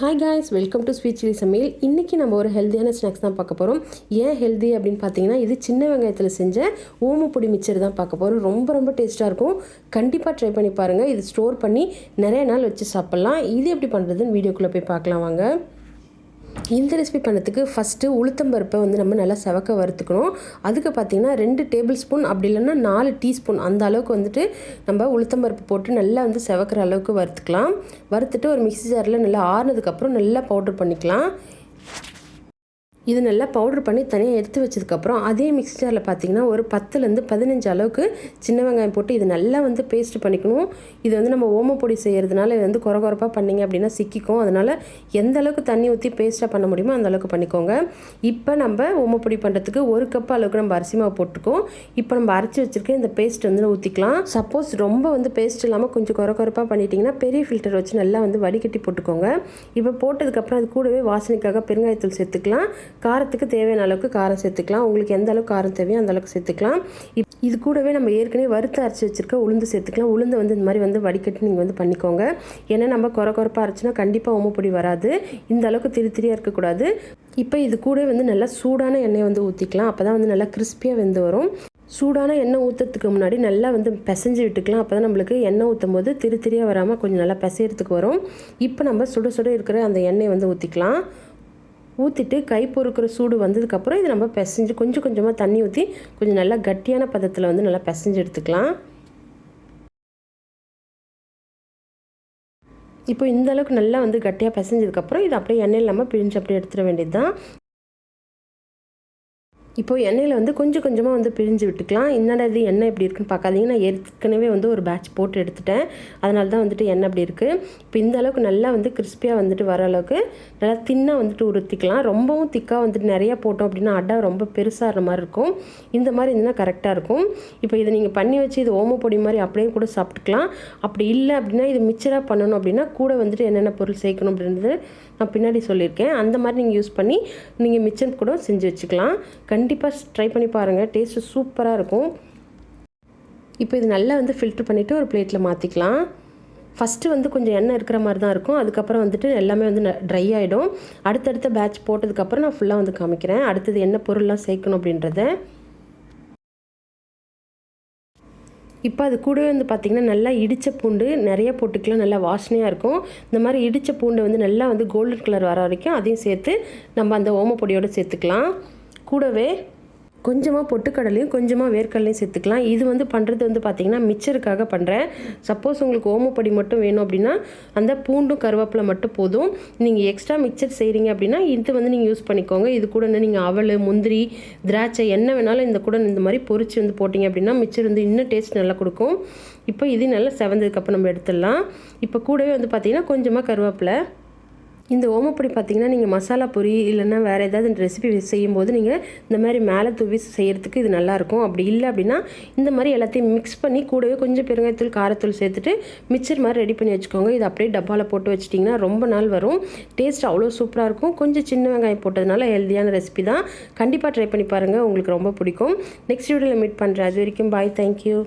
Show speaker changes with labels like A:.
A: Hi guys welcome to sweet chilli சமையல் இன்றைக்கி நம்ம ஒரு ஹெல்த்தியான ஸ்நாக்ஸ் தான் பார்க்க போகிறோம் ஏன் ஹெல்தி அப்படின்னு பார்த்தீங்கன்னா இது சின்ன வெங்காயத்தில் செஞ்ச ஓமப்பொடி மிச்சர் தான் பார்க்க போகிறோம் ரொம்ப ரொம்ப டேஸ்ட்டாக இருக்கும். கண்டிப்பாக ட்ரை பண்ணி பாருங்கள் இது ஸ்டோர் பண்ணி நிறைய நாள் வச்சு சாப்பிட்லாம். இது எப்படி பண்ணுறதுன்னு வீடியோக்குள்ளே போய் பார்க்கலாம் வாங்க. இந்த ரெசிபி பண்ணுறதுக்கு ஃபஸ்ட்டு உளுத்தம்பருப்பை வந்து நம்ம நல்லா செவக்க வறுத்துக்கணும். அதுக்கு பார்த்திங்கன்னா ரெண்டு டேபிள் ஸ்பூன் அப்படி இல்லைன்னா நாலு டீஸ்பூன் அந்த அளவுக்கு வந்துட்டு நம்ம உளுத்தம்பருப்பு போட்டு நல்லா வந்து செவக்கிற அளவுக்கு வறுத்துக்கலாம். வறுத்துட்டு ஒரு மிக்சி ஜாரில் நல்லா ஆறுனதுக்கப்புறம் நல்லா பவுட்ரு பண்ணிக்கலாம். இது நல்லா பவுட்ரு பண்ணி தனியாக எடுத்து வச்சதுக்கப்புறம் அதே மிக்சரில் பார்த்தீங்கன்னா ஒரு பத்துலேருந்து பதினஞ்சு அளவுக்கு சின்ன வெங்காயம் போட்டு இது நல்லா வந்து பேஸ்ட் பண்ணிக்கணும். இது வந்து நம்ம ஓமப்பொடி செய்கிறதுனால இது வந்து குறகுறப்பாக பண்ணிங்க அப்படின்னா சிக்கிக்கும். அதனால் எந்த அளவுக்கு தண்ணி ஊற்றி பேஸ்ட்டாக பண்ண முடியுமோ அந்த அளவுக்கு பண்ணிக்கோங்க. இப்போ நம்ம ஓமப்பொடி பண்ணுறதுக்கு ஒரு கப் அளவுக்கு நம்ம அரிசி மாவு போட்டுக்கோம் இப்போ நம்ம அரைச்சி வச்சுருக்க இந்த பேஸ்ட் வந்து ஊற்றிக்கலாம் சப்போஸ் ரொம்ப வந்து பேஸ்ட் இல்லாமல் கொஞ்சம் குறகுறப்பாக பண்ணிட்டீங்கன்னா பெரிய ஃபில்டர் வச்சு நல்லா வந்து வடிகட்டி போட்டுக்கோங்க. இப்போ போட்டதுக்கப்புறம் அது கூடவே வாசனைக்காக பெருங்காயத்தூள் சேர்த்துக்கலாம். காரத்துக்கு தேவையான அளவுக்கு காரம் சேர்த்துக்கலாம். உங்களுக்கு எந்த அளவுக்கு காரம் தேவையோ அந்த அளவுக்கு சேர்த்துக்கலாம். இது கூடவே நம்ம ஏற்கனவே வறுத்து அரைச்சி வச்சுருக்க உளுந்து சேர்த்துக்கலாம். உளுந்து வந்து இந்த மாதிரி வந்து வடிகட்டி நீங்கள் வந்து பண்ணிக்கோங்க. ஏன்னா நம்ம குறை குறைப்பாக அரைச்சினா கண்டிப்பாக ஓமப்பொடி வராது. இந்த அளவுக்கு திரி திரியாக இருக்கக்கூடாது இப்போ இது கூட வந்து நல்லா சூடான எண்ணெயை வந்து ஊற்றிக்கலாம் அப்போ தான் வந்து நல்லா கிறிஸ்பியாக வெந்து வரும். சூடான எண்ணெய் ஊற்றுறதுக்கு முன்னாடி நல்லா வந்து பிசைஞ்சு விட்டுக்கலாம். அப்போ தான் நம்மளுக்கு எண்ணெய் ஊற்றும் போது திரு திரியாக வராமல் கொஞ்சம் நல்லா பிசையறதுக்கு வரும். இப்போ நம்ம சுட சுட இருக்கிற அந்த எண்ணெயை வந்து ஊற்றிக்கலாம் ஊற்றிட்டு கை பொறுக்கிற சூடு வந்ததுக்கப்புறம் இதை நம்ம பிசைஞ்சு கொஞ்சம் கொஞ்சமாக தண்ணி ஊற்றி கொஞ்சம் நல்லா கட்டியான பதத்தில் வந்து நல்லா பிசைஞ்சு எடுத்துக்கலாம். இப்போ இந்த அளவுக்கு நல்லா வந்து கட்டியாக பிசைஞ்சதுக்கப்புறம் இது அப்படியே எண்ணெய் இல்லாமல் பிரிஞ்சு அப்படியே எடுத்துட வேண்டியது தான் இப்போது எண்ணெயில் வந்து கொஞ்சம் கொஞ்சமாக வந்து பிரிஞ்சு விட்டுக்கலாம். என்னடா இது எண்ணெய் எப்படி இருக்குன்னு பார்க்காதீங்க. நான் ஏற்கனவே வந்து ஒரு பேட்ச் போட்டு எடுத்துட்டேன். அதனால தான் வந்துட்டு எண்ணெய் அப்படி இருக்குது இப்போ இந்த அளவுக்கு நல்லா வந்து கிறிஸ்பியாக வந்துட்டு வர அளவுக்கு நல்லா தின்னாக வந்துட்டு உறுத்திக்கலாம் ரொம்பவும் திக்காக வந்துட்டு நிறையா போட்டோம் அப்படின்னா அடை ரொம்ப பெருசாகிற மாதிரி இருக்கும். இந்த மாதிரி இருந்ததுன்னா கரெக்டாக இருக்கும். இப்போ இதை நீங்கள் பண்ணி வச்சு இது ஓம பொடி மாதிரி அப்படியே கூட சாப்பிட்டுக்கலாம். அப்படி இல்லை அப்படின்னா இது மிச்சராக பண்ணணும் அப்படின்னா கூட வந்துட்டு என்னென்ன பொருள் சேர்க்கணும் அப்படின்றது நான் பின்னாடி சொல்லியிருக்கேன். அந்த மாதிரி நீங்கள் யூஸ் பண்ணி நீங்கள் மிச்சம் கூட செஞ்சு வச்சுக்கலாம். கண்டிப்பாக ட்ரை பண்ணி பாருங்கள் டேஸ்ட்டு சூப்பராக இருக்கும். இப்போ இது நல்லா வந்து ஃபில்ட்ரு பண்ணிவிட்டு ஒரு பிளேட்டில் மாற்றிக்கலாம் ஃபஸ்ட்டு வந்து கொஞ்சம் எண்ணெய் இருக்கிற மாதிரி தான் இருக்கும். அதுக்கப்புறம் வந்துட்டு எல்லாமே வந்து ட்ரை ஆகிடும் அடுத்தடுத்த பேட்ச் போட்டதுக்கப்புறம் நான் ஃபுல்லாக வந்து காமிக்கிறேன். அடுத்தது என்ன பொருள்லாம் சேர்க்கணும் அப்படின்றத. இப்போ அது கூடவே வந்து பார்த்திங்கன்னா நல்லா இடித்த பூண்டு நிறைய போட்டுக்கலாம் நல்லா வாசனையாக இருக்கும். இந்த மாதிரி இடித்த பூண்டு வந்து நல்லா வந்து கோல்டன் கலர் வர வரைக்கும் அதையும் சேர்த்து நம்ம அந்த ஓமப்பொடியோடு சேர்த்துக்கலாம். கூடவே கொஞ்சமாக பொட்டுக்கடலையும் கொஞ்சமாக வேர்க்கடலையும் சேர்த்துக்கலாம். இது வந்து பண்ணுறது வந்து பார்த்திங்கன்னா மிச்சருக்காக பண்ணுறேன் சப்போஸ் உங்களுக்கு ஓமப்பொடி மட்டும் வேணும் அப்படின்னா அந்த பூண்டும் கருவேப்பிலை மட்டும் போதும். நீங்கள் எக்ஸ்ட்ரா மிக்சர் செய்கிறீங்க அப்படின்னா இது வந்து நீங்கள் யூஸ் பண்ணிக்கோங்க. இது கூட நீங்கள் அவல் முந்திரி திராட்சை என்ன வேணாலும் இந்த கூட இந்த மாதிரி பொறிச்சு வந்து போட்டிங்க அப்படின்னா மிச்சர் வந்து இன்னும் டேஸ்ட் நல்லா கொடுக்கும். இப்போ இது நல்லா செவந்ததுக்கப்புறம் நம்ம எடுத்துடலாம். இப்போ கூடவே வந்து பார்த்திங்கன்னா கொஞ்சமாக கருவேப்பிலை. இந்த ஓமப்பொடி பார்த்திங்கன்னா நீங்கள் மசாலா பொரி இல்லைன்னா வேறு ஏதாவது ரெசிபி செய்யும்போது நீங்கள் இந்த மாதிரி மேலே தூவி செய்கிறதுக்கு இது நல்லாயிருக்கும் அப்படி இல்லை அப்படின்னா இந்த மாதிரி எல்லாத்தையும் மிக்ஸ் பண்ணி கூடவே கொஞ்சம் பெருங்காயத்தூள் காரத்தூள் சேர்த்துட்டு மிச்சர் மாதிரி ரெடி பண்ணி வச்சுக்கோங்க. இது அப்படியே டப்பாவில் போட்டு வச்சிட்டிங்கன்னா ரொம்ப நாள் வரும். டேஸ்ட் அவ்வளோ சூப்பராக இருக்கும். கொஞ்சம் சின்ன வெங்காயம் போட்டதுனால ஹெல்த்தியான ரெசிபி தான். கண்டிப்பாக ட்ரை பண்ணி பாருங்கள் உங்களுக்கு ரொம்ப பிடிக்கும். நெக்ஸ்ட் வீடியோவில் மீட் பண்ணுறேன் அது வரைக்கும் பாய் தேங்க்யூ